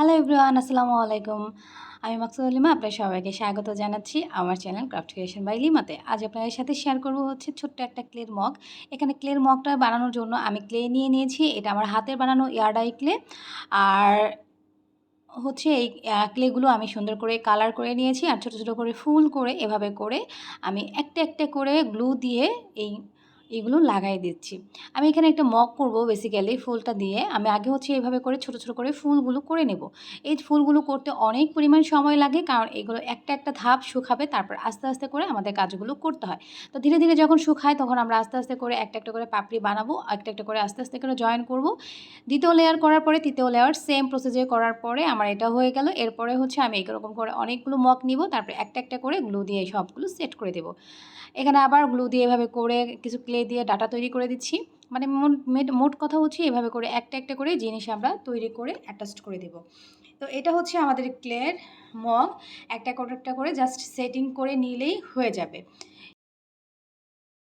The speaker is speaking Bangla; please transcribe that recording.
হ্যালো এভরিওয়ান আসসালামু আলাইকুম। আমি মাকসুদ লিমা আপনার সবাইকে স্বাগত জানাচ্ছি আমার চ্যানেল ক্রাফট ক্রিয়েশন বাই লিমাতে। আজ আপনাদের সাথে শেয়ার করব হচ্ছে ছোট্ট একটা ক্লের মগ। এখানে ক্লের মগটা বানানোর জন্য আমি ক্লে নিয়ে নিয়েছি। এটা আমার হাতের বানানো ইয়ারডাই ক্লে আর হচ্ছে এই ক্লেগুলো আমি সুন্দর করে কালার করে নিয়েছি। আর ছোটো ছোটো করে ফুল করে এভাবে করে আমি একটা একটা করে গ্লু দিয়ে এই এগুলো লাগাই দিচ্ছি। আমি এখানে একটা মগ করব বেসিক্যালি ফুলটা দিয়ে। আমি আগে হচ্ছে এইভাবে করে ছোট ছোট করে ফুলগুলো করে নেব। এই ফুলগুলো করতে অনেক পরিমাণ সময় লাগে কারণ এগুলো একটা একটা ধাপ শুকাবে, তারপর আস্তে আস্তে করে আমাদের কাজগুলো করতে হয়। তো ধীরে ধীরে যখন শুকায় তখন আমরা আস্তে আস্তে করে একটা একটা করে পাপড়ি বানাবো, একটা একটা করে আস্তে আস্তে করে জয়েন করব। দ্বিতীয় লেয়ার করার পরে তৃতীয় লেয়ার সেম প্রসেসে করার পরে আমার এটা হয়ে গেল। এরপরে হচ্ছে আমি এরকম করে অনেকগুলো মগ নিব, তারপরে একটা একটা করে গ্লু দিয়ে সবগুলো সেট করে দেবো। এখানে আবার গ্লু দিয়ে এভাবে করে কিছু ক্লে দিয়ে ডাটা তৈরি করে দিচ্ছি। মানে মোট কথা হচ্ছে এভাবে করে একটা একটা করে জিনিস আমরা তৈরি করে অ্যাটাচ করে দেব। তো এটা হচ্ছে আমাদের ক্লের মগ। একটা একটা করে জাস্ট সেটিং করে নিলেই হয়ে যাবে।